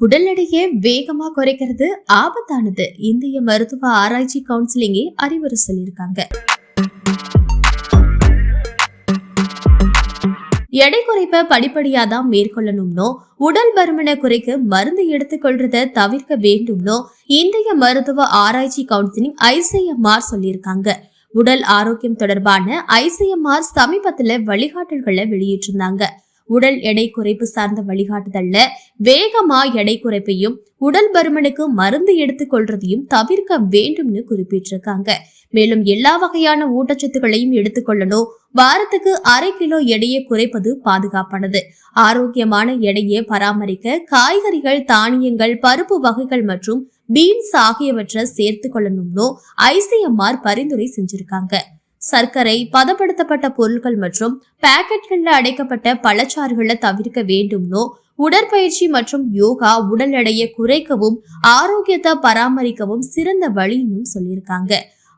உடல் எடையை வேகமா குறைக்கிறது ஆபத்தானது. இந்திய மருத்துவ ஆராய்ச்சி கவுன்சிலிங்கே அறிவுரை சொல்லியிருக்காங்க எடை குறைப்பை படிப்படியா தான் மேற்கொள்ளணும்னோ உடல் பருமனை குறைக்க மருந்து எடுத்துக்கொள்றத தவிர்க்க வேண்டும்னோ இந்திய மருத்துவ ஆராய்ச்சி கவுன்சிலிங் ஐசிஎம்ஆர் சொல்லியிருக்காங்க. உடல் ஆரோக்கியம் தொடர்பான ஐசிஎம்ஆர் சமீபத்துல வழிகாட்டல்களை வெளியிட்டிருந்தாங்க. உடல் எடை குறைப்பு சார்ந்த வழிகாட்டுதல்ல வேகமா எடை குறைப்பையும் உடல் பருமனுக்கு மருந்து எடுத்துக்கொள்றதையும் தவிர்க்க வேண்டும்னு குறிப்பிட்டிருக்காங்க. மேலும் எல்லா வகையான ஊட்டச்சத்துக்களையும் எடுத்துக்கொள்ளணும் வாரத்துக்கு அரை கிலோ எடையை குறைப்பது பாதுகாப்பானது. ஆரோக்கியமான எடையை பராமரிக்க காய்கறிகள் தானியங்கள் பருப்பு வகைகள் மற்றும் பீன்ஸ் ஆகியவற்றை சேர்த்து கொள்ளணும்னு ஐசிஎம்ஆர் பரிந்துரை செஞ்சிருக்காங்க. சர்க்கரை பதப்படுத்தப்பட்ட பொருட்கள் மற்றும் பாக்கெட்களில் அடைக்கப்பட்ட பழச்சாறுகளை தவிர்க்க வேண்டும்னோ உடற்பயிற்சி மற்றும் யோகா உடல் எடையை குறைக்கவும் ஆரோக்கியத்தை பராமரிக்கவும் சிறந்த வழின்னு சொல்லியிருக்காங்க.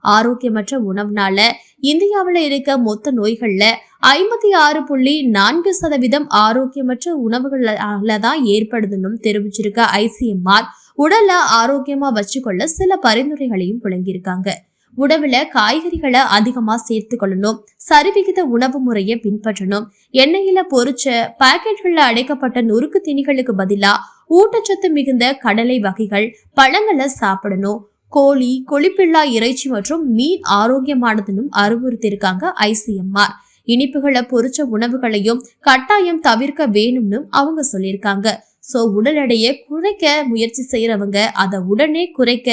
ஆரோக்கியமற்ற உணவுனால இந்தியாவில் இருக்க மொத்த நோய்கள்ல ஐம்பத்தி ஆறு புள்ளி நான்கு சதவீதம் ஆரோக்கியமற்ற உணவுகளால தான் ஏற்படுதுன்னு தெரிவிச்சிருக்க ஐசிஎம்ஆர் உடலை ஆரோக்கியமா வச்சுக்கொள்ள சில பரிந்துரைகளையும் வழங்கியிருக்காங்க உணவுல காய்கறிகளை அதிகமா சேர்த்துக்கொள்ளணும் சரிவிகித உணவு முறையை பின்பற்றணும். எண்ணெயில பொறிச்ச பாக்கெட்கள்ல அடைக்கப்பட்ட நொறுக்கு திணிகளுக்கு பதிலா ஊட்டச்சத்து மிகுந்த கடலை வகைகள் பழங்களை சாப்பிடணும். கோழி கொழுப்பில்லா இறைச்சி மற்றும் மீன் ஆரோக்கியமானதுன்னு அறிவுறுத்தியிருக்காங்க ஐசிஎம்ஆர். இனிப்புகளை பொறிச்ச உணவுகளையும் கட்டாயம் தவிர்க்க வேணும்னு அவங்க சொல்லியிருக்காங்க. ஸோ உடல் எடையை குறைக்க முயற்சி செய்கிறவங்க அதை உடனே குறைக்க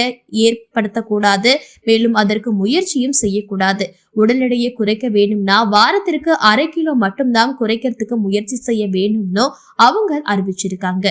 ஏற்படுத்தக்கூடாது. மேலும் அதற்கு முயற்சியும் செய்யக்கூடாது. உடல் எடையை குறைக்க வேணும்னா வாரத்திற்கு அரை கிலோ மட்டும்தான் குறைக்கிறதுக்கு முயற்சி செய்ய வேணும்னு அவங்க அறிவிச்சிருக்காங்க.